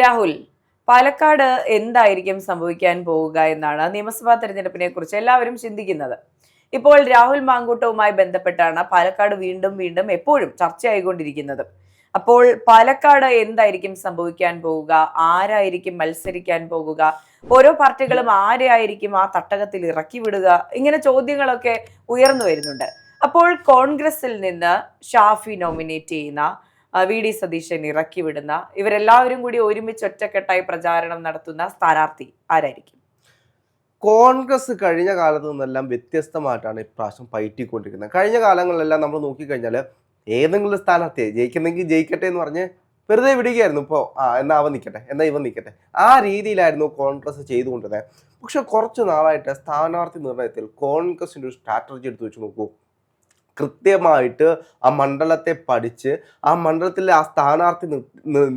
രാഹുൽ പാലക്കാട് എന്തായിരിക്കും സംഭവിക്കാൻ പോവുക എന്നാണ് നിയമസഭാ തെരഞ്ഞെടുപ്പിനെ കുറിച്ച് എല്ലാവരും ചിന്തിക്കുന്നത്. ഇപ്പോൾ രാഹുൽ മാങ്കൂട്ടവുമായി ബന്ധപ്പെട്ടാണ് പാലക്കാട് വീണ്ടും വീണ്ടും എപ്പോഴും ചർച്ചയായിക്കൊണ്ടിരിക്കുന്നത്. അപ്പോൾ പാലക്കാട് എന്തായിരിക്കും സംഭവിക്കാൻ പോവുക? ആരായിരിക്കും മത്സരിക്കാൻ പോകുക ഓരോ പാർട്ടികളും ആരെയായിരിക്കും ആ തട്ടകത്തിൽ ഇറക്കി വിടുക? ഇങ്ങനെ ചോദ്യങ്ങളൊക്കെ ഉയർന്നു വരുന്നുണ്ട്. അപ്പോൾ കോൺഗ്രസിൽ നിന്ന് ഷാഫി നോമിനേറ്റ് ചെയ്യുന്ന വി ഡി സതീശൻ ഇറക്കി വിടുന്ന ഇവരെല്ലാവരും കൂടി ഒരുമിച്ച് ഒറ്റക്കെട്ടായി പ്രചാരണം നടത്തുന്ന സ്ഥാനാർത്ഥി ആരായിരിക്കും? കോൺഗ്രസ് കഴിഞ്ഞ കാലത്ത് നിന്നെല്ലാം വ്യത്യസ്തമായിട്ടാണ് ഇപ്രാവശ്യം പയറ്റിക്കൊണ്ടിരിക്കുന്നത്. കഴിഞ്ഞ കാലങ്ങളിലെല്ലാം നമ്മൾ നോക്കിക്കഴിഞ്ഞാൽ ഏതെങ്കിലും സ്ഥാനാർത്ഥിയെ ജയിക്കുന്നെങ്കിൽ ജയിക്കട്ടെ എന്ന് പറഞ്ഞ് വെറുതെ വിടുകയായിരുന്നു. ഇപ്പോൾ ആ എന്നാ അവൻ നിൽക്കട്ടെ എന്നാൽ ഇവൻ നിൽക്കട്ടെ ആ രീതിയിലായിരുന്നു കോൺഗ്രസ് ചെയ്തുകൊണ്ടിരുന്നത്. പക്ഷെ കുറച്ച് നാളായിട്ട് സ്ഥാനാർത്ഥി നിർണയത്തിൽ കോൺഗ്രസിന്റെ ഒരു സ്ട്രാറ്റജി എടുത്ത് വെച്ച് നോക്കൂ. കൃത്യമായിട്ട് ആ മണ്ഡലത്തെ പഠിച്ച് ആ മണ്ഡലത്തിലെ ആ സ്ഥാനാർത്ഥി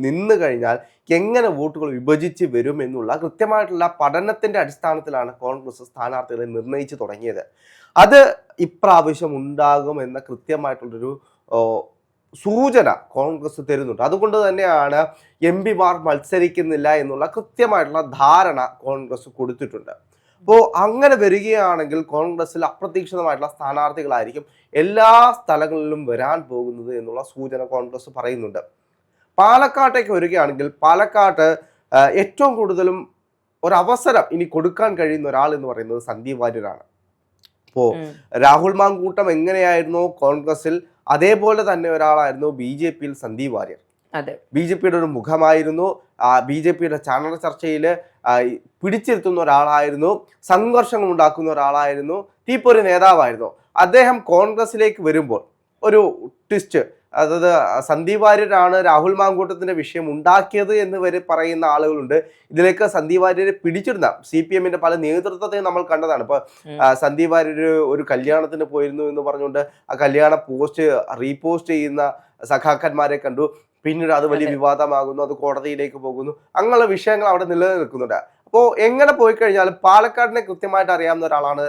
നിന്ന് കഴിഞ്ഞാൽ എങ്ങനെ വോട്ടുകൾ വിഭജിച്ച് വരും എന്നുള്ള കൃത്യമായിട്ടുള്ള പഠനത്തിന്റെ അടിസ്ഥാനത്തിലാണ് കോൺഗ്രസ് സ്ഥാനാർത്ഥികളെ നിർണയിച്ചു തുടങ്ങിയത്. അത് ഇപ്രാവശ്യം ഉണ്ടാകും എന്ന കൃത്യമായിട്ടുള്ളൊരു സൂചന കോൺഗ്രസ് തരുന്നുണ്ട്. അതുകൊണ്ട് തന്നെയാണ് എം പിമാർ മത്സരിക്കുന്നില്ല എന്നുള്ള കൃത്യമായിട്ടുള്ള ധാരണ കോൺഗ്രസ് കൊടുത്തിട്ടുണ്ട്. അപ്പോൾ അങ്ങനെ വരികയാണെങ്കിൽ കോൺഗ്രസിൽ അപ്രതീക്ഷിതമായിട്ടുള്ള സ്ഥാനാർത്ഥികളായിരിക്കും എല്ലാ സ്ഥലങ്ങളിലും വരാൻ പോകുന്നത് എന്നുള്ള സൂചന കോൺഗ്രസ് പറയുന്നുണ്ട്. പാലക്കാട്ടേക്ക് വരികയാണെങ്കിൽ പാലക്കാട്ട് ഏറ്റവും കൂടുതലും ഒരവസരം ഇനി കൊടുക്കാൻ കഴിയുന്ന ഒരാൾ എന്ന് പറയുന്നത് സന്ദീപ് വാര്യരാണ്. അപ്പോ ഉം. രാഹുൽ മാങ്കൂട്ടം എങ്ങനെയായിരുന്നു? കോൺഗ്രസിൽ അതേപോലെ തന്നെ ഒരാളായിരുന്നു ബി ജെ പിയിൽ സന്ദീപ് വാര്യർ. അതെ. ബി ജെ പിയുടെ ഒരു മുഖമായിരുന്നു. ബി ജെ പിയുടെ ചാനൽ ചർച്ചയിൽ പിടിച്ചിരുത്തുന്ന ഒരാളായിരുന്നു സംഘർഷങ്ങൾ ഉണ്ടാക്കുന്ന ഒരാളായിരുന്നു തീപ്പൊരു നേതാവായിരുന്നു അദ്ദേഹം കോൺഗ്രസിലേക്ക് വരുമ്പോൾ ഒരു ട്വിസ്റ്റ് അതായത് സന്ദീപ് വാര്യരാണ് രാഹുൽ മാങ്കൂട്ടത്തിന്റെ വിഷയം ഉണ്ടാക്കിയത് എന്ന് വരെ പറയുന്ന ആളുകളുണ്ട് ഇതിലേക്ക് സന്ദീപ് വാര്യരെ പിടിച്ചിരുന്ന സി പി എമ്മിന്റെ പല നേതൃത്വത്തെയും നമ്മൾ കണ്ടതാണ് ഇപ്പോൾ. സന്ദീപ് വാര്യർ ഒരു കല്യാണത്തിന് പോയിരുന്നു എന്ന് പറഞ്ഞുകൊണ്ട് ആ കല്യാണ പോസ്റ്റ് റീപോസ്റ്റ് ചെയ്യുന്ന സഖാക്കന്മാരെ കണ്ടു പിന്നീട് അത് വലിയ. വിവാദമാകുന്നു അത് കോടതിയിലേക്ക് പോകുന്നു അങ്ങനെയുള്ള വിഷയങ്ങൾ അവിടെ നിലനിൽക്കുന്നുണ്ട് അപ്പോൾ എങ്ങനെ പോയി കഴിഞ്ഞാൽ പാലക്കാടിനെ കൃത്യമായിട്ട് അറിയാവുന്ന ഒരാളാണ്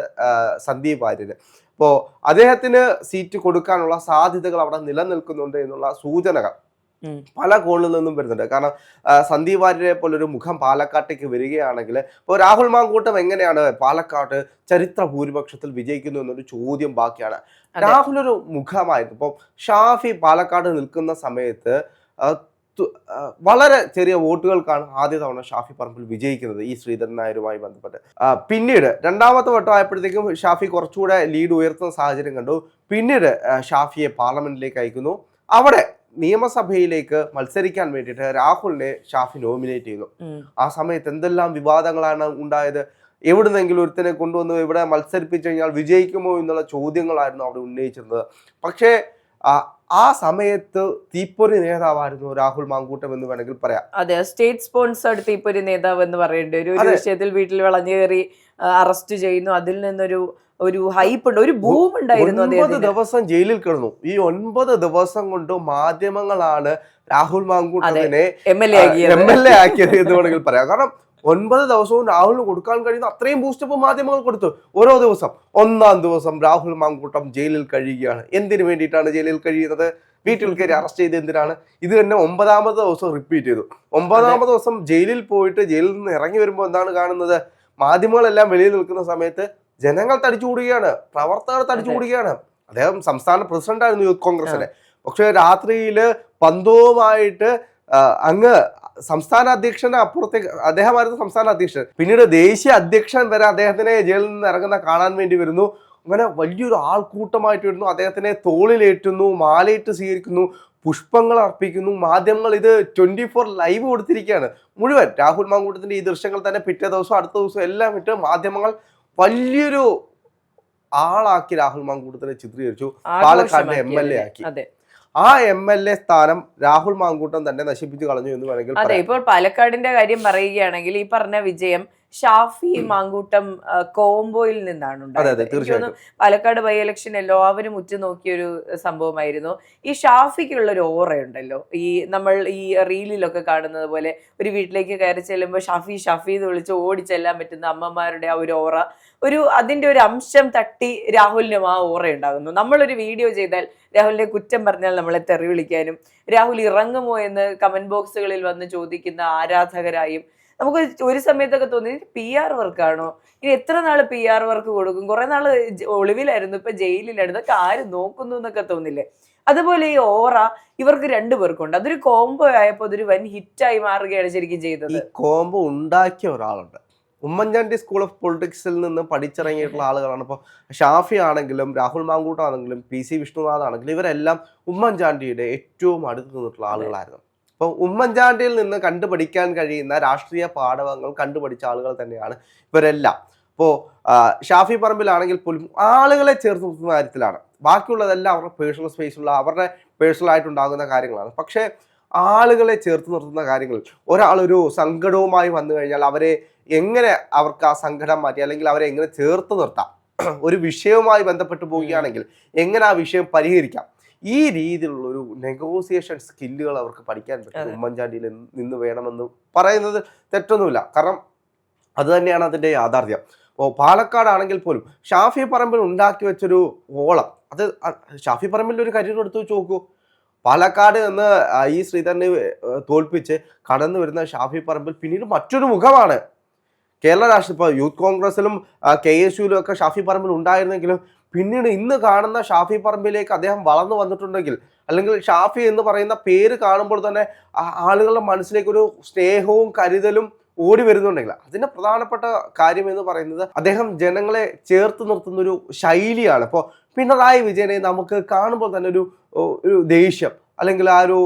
സന്ദീപ് വാര്യര് അപ്പോൾ അദ്ദേഹത്തിന് സീറ്റ് കൊടുക്കാനുള്ള സാധ്യതകൾ അവിടെ നിലനിൽക്കുന്നുണ്ട് എന്നുള്ള സൂചനകൾ. പല കോണിൽ നിന്നും വരുന്നുണ്ട്. കാരണം സന്ദീപ് വാര്യരെ പോലൊരു മുഖം പാലക്കാട്ടേക്ക് വരികയാണെങ്കിൽ ഇപ്പോൾ രാഹുൽ മാങ്കൂട്ടം എങ്ങനെയാണ് പാലക്കാട്ട് ചരിത്ര ഭൂരിപക്ഷത്തിൽ വിജയിക്കുന്നു എന്നൊരു ചോദ്യം ബാക്കിയാണ്. രാഹുൽ ഒരു മുഖമായിരുന്നു. ഇപ്പം ഷാഫി പാലക്കാട് നിൽക്കുന്ന സമയത്ത് വളരെ ചെറിയ വോട്ടുകൾക്കാണ് ആദ്യ തവണ ഷാഫി പറമ്പിൽ വിജയിക്കുന്നത് ഈ ശ്രീധരൻ നായരുമായി ബന്ധപ്പെട്ട്. പിന്നീട് രണ്ടാമത്തെ വട്ടം ആയപ്പോഴത്തേക്കും ഷാഫി കുറച്ചുകൂടെ ലീഡ് ഉയർത്തുന്ന സാഹചര്യം കണ്ടു. പിന്നീട് ഷാഫിയെ പാർലമെന്റിലേക്ക് അയക്കുന്നു. അവിടെ നിയമസഭയിലേക്ക് മത്സരിക്കാൻ വേണ്ടിയിട്ട് രാഹുലിനെ ഷാഫി നോമിനേറ്റ് ചെയ്യുന്നു. ആ സമയത്ത് എന്തെല്ലാം വിവാദങ്ങളാണ് ഉണ്ടായത്? എവിടുന്നെങ്കിലും ഒരുത്തനെ കൊണ്ടുവന്ന് ഇവിടെ മത്സരിപ്പിച്ചു കഴിഞ്ഞാൽ വിജയിക്കുമോ എന്നുള്ള ചോദ്യങ്ങളായിരുന്നു അവിടെ ഉന്നയിച്ചിരുന്നത്. പക്ഷേ ആ, സമയത്ത് തീപ്പൊരി നേതാവായിരുന്നു രാഹുൽ മാങ്കൂട്ടം എന്ന് വേണമെങ്കിൽ പറയാം. അതെ സ്റ്റേറ്റ് സ്പോൺസേഡ് തീപ്പൊരി നേതാവ് എന്ന് പറയേണ്ടി ഒരു ഒരു വിഷയത്തിൽ വീട്ടിൽ വളഞ്ഞു കയറി അറസ്റ്റ് ചെയ്യുന്നു. അതിൽ നിന്നൊരു ഒരു ഹൈപ്പ് ഉണ്ട് ഒരു ബൂം ഉണ്ടായിരുന്നു ഒൻപത് ദിവസം ജയിലിൽ കിടന്നു. ഈ ഒൻപത് ദിവസം കൊണ്ട് മാധ്യമങ്ങളാണ് Rahul മാങ്കൂട്ടത്തിനെ M L A M L A ആക്കിയത് എന്ന് വേണമെങ്കിൽ പറയാം. കാരണം ഒൻപത് ദിവസവും രാഹുലിന് കൊടുക്കാൻ കഴിയുന്ന അത്രയും ബൂസ്റ്റപ്പ് മാധ്യമങ്ങൾ കൊടുത്തു. ഓരോ ദിവസം ഒന്നാം ദിവസം രാഹുൽ മാങ്കൂട്ടം ജയിലിൽ കഴിയുകയാണ്. എന്തിനു വേണ്ടിയിട്ടാണ് ജയിലിൽ കഴിയുന്നത്? വീട്ടിൽ കയറി അറസ്റ്റ് ചെയ്ത് എന്തിനാണ്? ഇത് തന്നെ ഒമ്പതാമത്തെ ദിവസം റിപ്പീറ്റ് ചെയ്തു. ഒമ്പതാമത്തെ ദിവസം ജയിലിൽ പോയിട്ട് ജയിലിൽ നിന്ന് ഇറങ്ങി വരുമ്പോൾ എന്താണ് കാണുന്നത്? മാധ്യമങ്ങളെല്ലാം വെളിയിൽ നിൽക്കുന്ന സമയത്ത് ജനങ്ങൾ തടിച്ചുകൂടുകയാണ്. പ്രവർത്തകർ തടിച്ചുകൂടുകയാണ്. അദ്ദേഹം സംസ്ഥാന പ്രസിഡന്റ് ആയിരുന്നു യൂത്ത് കോൺഗ്രസിന്റെ പക്ഷെ രാത്രിയിൽ പന്തവുമായിട്ട് അങ്ങ് സംസ്ഥാന അധ്യക്ഷന് അപ്പുറത്തേക്ക് അദ്ദേഹമായിരുന്നു സംസ്ഥാന അധ്യക്ഷൻ. പിന്നീട് ദേശീയ അധ്യക്ഷൻ വരെ അദ്ദേഹത്തിനെ ജയിലിൽ നിന്ന് ഇറങ്ങുന്ന കാണാൻ വേണ്ടി വരുന്നു. അങ്ങനെ വലിയൊരു ആൾക്കൂട്ടമായിട്ട് വരുന്നു. അദ്ദേഹത്തിനെ തോളിലേറ്റുന്നു മാലയിട്ട് സ്വീകരിക്കുന്നു പുഷ്പങ്ങൾ അർപ്പിക്കുന്നു. മാധ്യമങ്ങൾ ഇത് ട്വന്റി ഫോർ ലൈവ് കൊടുത്തിരിക്കുകയാണ്. മുഴുവൻ രാഹുൽ മാങ്കൂട്ടത്തിന്റെ ഈ ദൃശ്യങ്ങൾ തന്നെ പിറ്റേ ദിവസം അടുത്ത ദിവസം എല്ലാം ഇട്ട് മാധ്യമങ്ങൾ വലിയൊരു ആളാക്കി രാഹുൽ മാങ്കൂട്ടത്തിനെ ചിത്രീകരിച്ചു. പാലക്കാടിന്റെ എം എൽ എ ആക്കി. അതെ. ആ എം എൽ എ സ്ഥാനം രാഹുൽ മാങ്കൂട്ടം തന്നെ നശിപ്പിച്ചു കളഞ്ഞു എന്ന് വേണമെങ്കിൽ അതെ ഇപ്പോൾ പാലക്കാടിന്റെ കാര്യം പറയുകയാണെങ്കിൽ ഈ പറഞ്ഞ വിജയം ഷാഫി മാങ്കൂട്ടം കോംബോയിൽ നിന്നാണ് ഉണ്ടായിരുന്നത് ഉണ്ടായത് പാലക്കാട് ബൈ ഇലക്ഷൻ എല്ലാവരും ഉറ്റുനോക്കിയൊരു സംഭവമായിരുന്നു. ഈ ഷാഫിക്കുള്ള ഒരു ഓറയുണ്ടല്ലോ. ഈ നമ്മൾ ഈ റീലിലൊക്കെ കാണുന്നത് പോലെ ഒരു വീട്ടിലേക്ക് കയറി ചെല്ലുമ്പോൾ ഷാഫി ഷാഫി എന്ന് വിളിച്ച് ഓടിച്ചെല്ലാൻ പറ്റുന്ന അമ്മമാരുടെ ആ ഒരു ഓറ. ഒരു അതിന്റെ ഒരു അംശം തട്ടി രാഹുലിനും ആ ഓറ ഉണ്ടാകുന്നു. നമ്മളൊരു വീഡിയോ ചെയ്താൽ രാഹുലിനെ കുറ്റം പറഞ്ഞാൽ നമ്മളെ തെറി വിളിക്കാനും രാഹുൽ ഇറങ്ങുമോ എന്ന് കമന്റ് ബോക്സുകളിൽ വന്ന് ചോദിക്കുന്ന ആരാധകരായും നമുക്ക് ഒരു സമയത്തൊക്കെ തോന്നി പി ആർ വർക്കാണോ ഇനി എത്ര നാൾ പി ആർ വർക്ക് കൊടുക്കും? കുറെ ജ- ഒളിവിലായിരുന്നു ഇപ്പൊ ജയിലിലായിരുന്നു. ഇതൊക്കെ ആര് നോക്കുന്നു എന്നൊക്കെ തോന്നില്ലേ? അതുപോലെ ഈ ഓറ ഇവർക്ക് രണ്ടു പേർക്കുണ്ട്. അതൊരു കോംബോ ആയപ്പോ അതൊരു വൻ ഹിറ്റായി മാറുകയാണ് ശരിക്കും ചെയ്തത്. ഈ കോംബോ ഉണ്ടാക്കിയ ഒരാളുണ്ട്. ഉമ്മൻചാണ്ടി സ്കൂൾ ഓഫ് പൊളിറ്റിക്സിൽ നിന്ന് പഠിച്ചിറങ്ങിയിട്ടുള്ള ആളുകളാണ്. ഇപ്പോൾ ഷാഫി ആണെങ്കിലും രാഹുൽ മാങ്കൂട്ടാണെങ്കിലും പി സി വിഷ്ണുനാഥ് ആണെങ്കിലും ഇവരെല്ലാം ഉമ്മൻചാണ്ടിയുടെ ഏറ്റവും അടുത്ത് നിന്നിട്ടുള്ള ആളുകളായിരുന്നു. അപ്പോൾ ഉമ്മൻചാണ്ടിയിൽ നിന്ന് കണ്ടുപഠിക്കാൻ കഴിയുന്ന രാഷ്ട്രീയ പാഠവങ്ങൾ കണ്ടുപഠിച്ച ആളുകൾ തന്നെയാണ് ഇവരെല്ലാം. ഇപ്പോൾ ഷാഫി പറമ്പിലാണെങ്കിൽ പോലും ആളുകളെ ചേർത്ത് നിർത്തുന്ന കാര്യത്തിലാണ്. ബാക്കിയുള്ളതെല്ലാം അവരുടെ പേഴ്സണൽ സ്പേസുള്ള അവരുടെ പേഴ്സണൽ ആയിട്ടുണ്ടാകുന്ന കാര്യങ്ങളാണ്. പക്ഷേ ആളുകളെ ചേർത്ത് നിർത്തുന്ന കാര്യങ്ങൾ. ഒരാളൊരു സങ്കടവുമായി വന്നു കഴിഞ്ഞാൽ അവരെ എങ്ങനെ അവർക്ക് ആ സങ്കടം മാറ്റി അല്ലെങ്കിൽ അവരെ എങ്ങനെ ചേർത്ത് നിർത്താം? ഒരു വിഷയവുമായി ബന്ധപ്പെട്ട് പോവുകയാണെങ്കിൽ എങ്ങനെ ആ വിഷയം പരിഹരിക്കാം? ഈ രീതിയിലുള്ള ഒരു നെഗോസിയേഷൻ സ്കില്ലുകൾ അവർക്ക് പഠിക്കാൻ പറ്റും. ഉമ്മൻചാണ്ടിയിൽ നിന്ന് വേണമെന്ന് പറയുന്നത് തെറ്റൊന്നുമില്ല. കാരണം അത് തന്നെയാണ് അതിന്റെ യാഥാർത്ഥ്യം. അപ്പോൾ പാലക്കാടാണെങ്കിൽ പോലും ഷാഫി പറമ്പിൽ ഉണ്ടാക്കി വെച്ചൊരു ഓളം. അത് ഷാഫി പറമ്പിൽ ഒരു കരിയർ എടുത്ത് വെച്ച് നോക്കൂ. പാലക്കാട് എന്ന് ഈ ശ്രീധരനെ തോൽപ്പിച്ച് കടന്നു വരുന്ന ഷാഫി പറമ്പിൽ പിന്നീട് മറ്റൊരു മുഖമാണ്. കേരള രാഷ്ട്രീയ. ഇപ്പോൾ യൂത്ത് കോൺഗ്രസിലും കെ എസ് യുയിലും ഒക്കെ ഷാഫി പറമ്പിൽ ഉണ്ടായിരുന്നെങ്കിലും പിന്നീട് ഇന്ന് കാണുന്ന ഷാഫി പറമ്പിലേക്ക് അദ്ദേഹം വളർന്നു വന്നിട്ടുണ്ടെങ്കിൽ അല്ലെങ്കിൽ ഷാഫി എന്ന് പറയുന്ന പേര് കാണുമ്പോൾ തന്നെ ആളുകളുടെ മനസ്സിലേക്ക് ഒരു സ്നേഹവും കരുതലും ഓടി വരുന്നുണ്ടെങ്കിൽ അതിന്റെ പ്രധാനപ്പെട്ട കാര്യം എന്ന് പറയുന്നത് അദ്ദേഹം ജനങ്ങളെ ചേർത്ത് നിർത്തുന്ന ഒരു ശൈലിയാണ്. ഇപ്പോൾ പിണറായി വിജയനെ നമുക്ക് കാണുമ്പോൾ തന്നെ ഒരു ഒരു ദേഷ്യം അല്ലെങ്കിൽ ആ ഒരു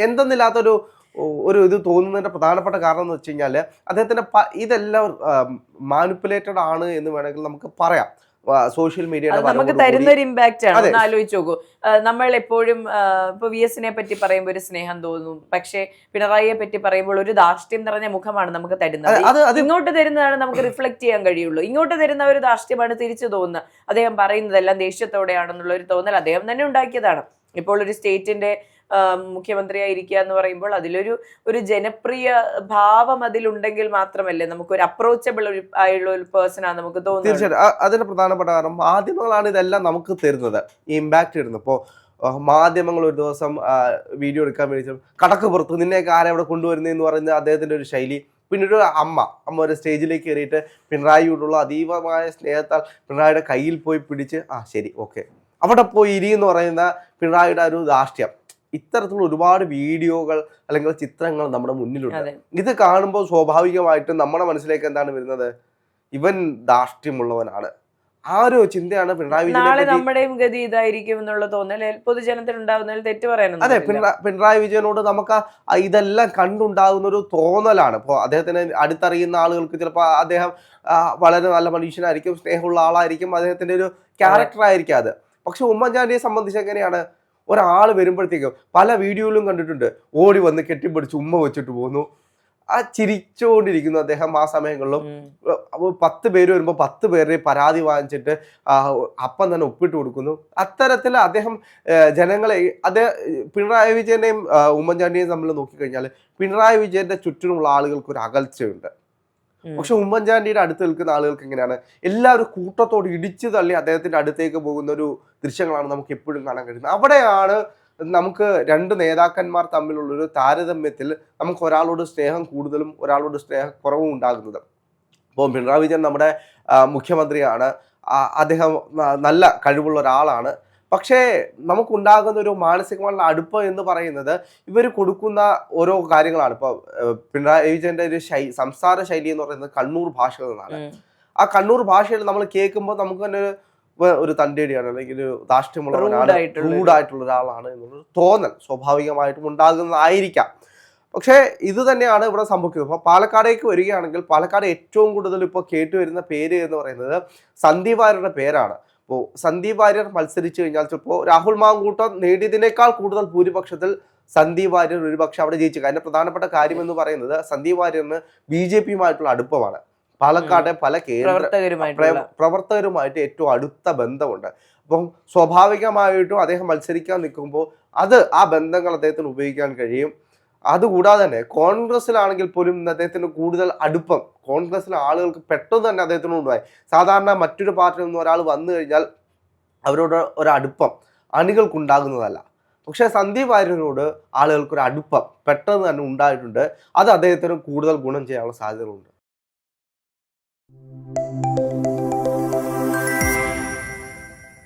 എന്തെന്നില്ലാത്തൊരു ഒരു ഇത് തോന്നുന്നതിന്റെ പ്രധാനപ്പെട്ട കാരണം എന്ന് വെച്ച് കഴിഞ്ഞാൽ അദ്ദേഹത്തിന്റെ പ- ഇതെല്ലാം മാനിപ്പുലേറ്റഡ് ആണ് എന്ന് വേണമെങ്കിൽ നമുക്ക് പറയാം. സോഷ്യൽ മീഡിയ നമുക്ക് തരുന്ന ഒരു ഇമ്പാക്റ്റ് ആണ്. ഒന്ന് ആലോചിച്ച് നോക്കൂ. നമ്മൾ എപ്പോഴും ഇപ്പൊ വി എസിനെ പറ്റി പറയുമ്പോൾ ഒരു സ്നേഹം തോന്നും. പക്ഷേ പിണറായിയെ പറ്റി പറയുമ്പോൾ ഒരു ധാർഷ്ട്യം നിറഞ്ഞ മുഖമാണ് നമുക്ക് തരുന്നത്. ഇങ്ങോട്ട് തരുന്നതാണ് നമുക്ക് റിഫ്ലക്ട് ചെയ്യാൻ കഴിയുള്ളൂ. ഇങ്ങോട്ട് തരുന്ന ഒരു ധാർഷ്ട്യമാണ് തിരിച്ചു തോന്നുന്നത് അദ്ദേഹം പറയുന്നതെല്ലാം ദേഷ്യത്തോടെയാണെന്നുള്ള ഒരു തോന്നൽ അദ്ദേഹം തന്നെ ഉണ്ടാക്കിയതാണ്. ഇപ്പോൾ ഒരു സ്റ്റേറ്റിന്റെ മുഖ്യമന്ത്രിയായിരിക്കുക എന്ന് പറയുമ്പോൾ അതിലൊരു ഒരു ജനപ്രിയ ഭാവം അതിലുണ്ടെങ്കിൽ മാത്രമല്ലേ നമുക്ക് ഒരു അപ്രോച്ചബിൾ ഒരു ആയുള്ള ഒരു പേഴ്സൺ ആണ് നമുക്ക് തോന്നുന്നത്. തീർച്ചയായിട്ടും. അ- അതിന് പ്രധാനപ്പെട്ട കാരണം മാധ്യമങ്ങളാണ് ഇതെല്ലാം നമുക്ക് തരുന്നത്. ഇമ്പാക്ട് ഇടുന്നത് ഇപ്പോൾ മാധ്യമങ്ങൾ ഒരു ദിവസം വീഡിയോ എടുക്കാൻ വേണ്ടി കടക്ക് പുറത്ത് നിന്നെയൊക്കെ ആരവിടെ കൊണ്ടുവരുന്നതെന്ന് പറയുന്ന അദ്ദേഹത്തിന്റെ ഒരു ശൈലി പിന്നെ ഒരു അമ്മ അമ്മ ഒരു സ്റ്റേജിലേക്ക് കയറിയിട്ട് പിണറായിയോടുള്ള അതീവമായ സ്നേഹത്താൽ പിണറായിയുടെ കയ്യിൽ പോയി പിടിച്ച് ആ ശരി ഓക്കെ അവിടെ പോയി ഇരി എന്ന് പറയുന്ന പിണറായിയുടെ ഒരു ധാർഷ്ട്യം ഇത്തരത്തിലുള്ള ഒരുപാട് വീഡിയോകൾ അല്ലെങ്കിൽ ചിത്രങ്ങൾ നമ്മുടെ മുന്നിലുണ്ട്. ഇത് കാണുമ്പോൾ സ്വാഭാവികമായിട്ടും നമ്മുടെ മനസ്സിലേക്ക് എന്താണ് വരുന്നത്? ഇവൻ ധാർഷ്ട്യമുള്ളവനാണ്. ആ ഒരു ചിന്തയാണ് പിണറായി വിജയനെ നാളെ നമ്മുടെയും ഗതി ഇതായിരിക്കും എന്നുള്ള തോന്നൽ പൊതുജനത്തിൽ ഉണ്ടാകുന്നതിൽ തെറ്റ് പറയാനൊന്നും അതെ. പിണറായി വിജയനോട് നമുക്ക് ഇതെല്ലാം കണ്ടുണ്ടാകുന്ന ഒരു തോന്നലാണ്. ഇപ്പോൾ അദ്ദേഹത്തിന് അടുത്തറിയുന്ന ആളുകൾക്ക് ചിലപ്പോൾ അദ്ദേഹം വളരെ നല്ല മനുഷ്യനായിരിക്കും സ്നേഹമുള്ള ആളായിരിക്കും അദ്ദേഹത്തിന്റെ ഒരു ക്യാരക്ടർ ആയിരിക്കും അത്. പക്ഷെ ഉമ്മൻചാണ്ടിയെ സംബന്ധിച്ച് എങ്ങനെയാണ്? ഒരാൾ വരുമ്പോഴത്തേക്കും പല വീഡിയോയിലും കണ്ടിട്ടുണ്ട്. ഓടി വന്ന് കെട്ടിപ്പിടിച്ച് ഉമ്മ വെച്ചിട്ട് പോകുന്നു ആ ചിരിച്ചുകൊണ്ടിരിക്കുന്നു അദ്ദേഹം ആ സമയങ്ങളിലും. പത്ത് പേര് വരുമ്പോൾ പത്ത് പേരെ പരാതി വാങ്ങിച്ചിട്ട് അപ്പം തന്നെ ഒപ്പിട്ട് കൊടുക്കുന്നു. അത്തരത്തിൽ അദ്ദേഹം ജനങ്ങളെ അദ്ദേഹം പിണറായി വിജയനെയും ഉമ്മൻചാണ്ടിയെയും തമ്മിൽ നോക്കിക്കഴിഞ്ഞാൽ പിണറായി വിജയന്റെ ചുറ്റിനുമുള്ള ആളുകൾക്ക് ഒരു അകൽച്ചയുണ്ട്. പക്ഷെ ഉമ്മൻചാണ്ടിയുടെ അടുത്ത് നിൽക്കുന്ന ആളുകൾക്ക് എങ്ങനെയാണ്? എല്ലാവരും കൂട്ടത്തോട് ഇടിച്ചു തള്ളി അദ്ദേഹത്തിന്റെ അടുത്തേക്ക് പോകുന്ന ഒരു ദൃശ്യങ്ങളാണ് നമുക്ക് എപ്പോഴും കാണാൻ കഴിയുന്നത്. അവിടെയാണ് നമുക്ക് രണ്ട് നേതാക്കന്മാർ തമ്മിലുള്ള ഒരു താരതമ്യത്തിൽ നമുക്ക് ഒരാളോട് സ്നേഹം കൂടുതലും ഒരാളോട് സ്നേഹക്കുറവും ഉണ്ടാകുന്നത്. ഇപ്പോൾ പിണറായി വിജയൻ നമ്മുടെ മുഖ്യമന്ത്രിയാണ്. അദ്ദേഹം നല്ല കഴിവുള്ള ഒരാളാണ്. പക്ഷേ നമുക്കുണ്ടാകുന്ന ഒരു മാനസികമായുള്ള അടുപ്പ് എന്ന് പറയുന്നത് ഇവർ കൊടുക്കുന്ന ഓരോ കാര്യങ്ങളാണ്. ഇപ്പോൾ പിണറായി വിജയന്റെ ഒരു ശൈ സംസാര ശൈലി എന്ന് പറയുന്നത് കണ്ണൂർ ഭാഷയിൽ നിന്നാണ്. ആ കണ്ണൂർ ഭാഷയിൽ നമ്മൾ കേൾക്കുമ്പോൾ നമുക്ക് തന്നെ ഒരു തന്റെടിയാണ് അല്ലെങ്കിൽ ഒരു ദാഷ്ട്യമുള്ള ഒരാളാണ് റൂഡായിട്ടുള്ള ഒരാളാണ് എന്നുള്ളൊരു തോന്നൽ സ്വാഭാവികമായിട്ടും ഉണ്ടാകുന്നതായിരിക്കാം. പക്ഷേ ഇത് തന്നെയാണ് ഇവിടെ സംഭവിക്കുന്നത്. അപ്പോൾ പാലക്കാടേക്ക് വരികയാണെങ്കിൽ പാലക്കാട് ഏറ്റവും കൂടുതൽ ഇപ്പോൾ കേട്ടുവരുന്ന പേര് എന്ന് പറയുന്നത് സന്ദീപാരുടെ പേരാണ്. അപ്പോൾ സന്ദീപ് വാര്യർ മത്സരിച്ചു കഴിഞ്ഞാൽ ചിലപ്പോൾ രാഹുൽ മാങ്കൂട്ടം നേടിയതിനേക്കാൾ കൂടുതൽ ഭൂരിപക്ഷത്തിൽ സന്ദീപ് വാര്യർ ഒരുപക്ഷെ അവിടെ ജയിച്ചു. കാരണം പ്രധാനപ്പെട്ട കാര്യം എന്ന് പറയുന്നത് സന്ദീപ് വാര്യറിന് ബി ജെ പിയുമായിട്ടുള്ള അടുപ്പമാണ്. പാലക്കാട്ടെ പല കേന്ദ്ര പ്രവർത്തകരുമായിട്ട് ഏറ്റവും അടുത്ത ബന്ധമുണ്ട്. അപ്പം സ്വാഭാവികമായിട്ടും അദ്ദേഹം മത്സരിക്കാൻ നിൽക്കുമ്പോൾ അത് ആ ബന്ധങ്ങൾ അദ്ദേഹത്തിന് ഉപയോഗിക്കാൻ കഴിയും. അതുകൂടാതെ തന്നെ കോൺഗ്രസ്സിലാണെങ്കിൽ പോലും ഇന്ന് അദ്ദേഹത്തിന് കൂടുതൽ അടുപ്പം. കോൺഗ്രസ്സിലെ ആളുകൾക്ക് പെട്ടെന്ന് തന്നെ അദ്ദേഹത്തിനോടുണ്ടായി സാധാരണ മറ്റൊരു പാർട്ടിയിൽ നിന്ന് ഒരാൾ വന്നു കഴിഞ്ഞാൽ അവരോട് ഒരടുപ്പം അണികൾക്കുണ്ടാകുന്നതല്ല. പക്ഷേ സന്ദീപ് വാര്യരോട് ആളുകൾക്ക് ഒരു അടുപ്പം പെട്ടെന്ന് തന്നെ ഉണ്ടായിട്ടുണ്ട്. അത് അദ്ദേഹത്തിന് കൂടുതൽ ഗുണം ചെയ്യാനുള്ള സാധ്യതകളുണ്ട്.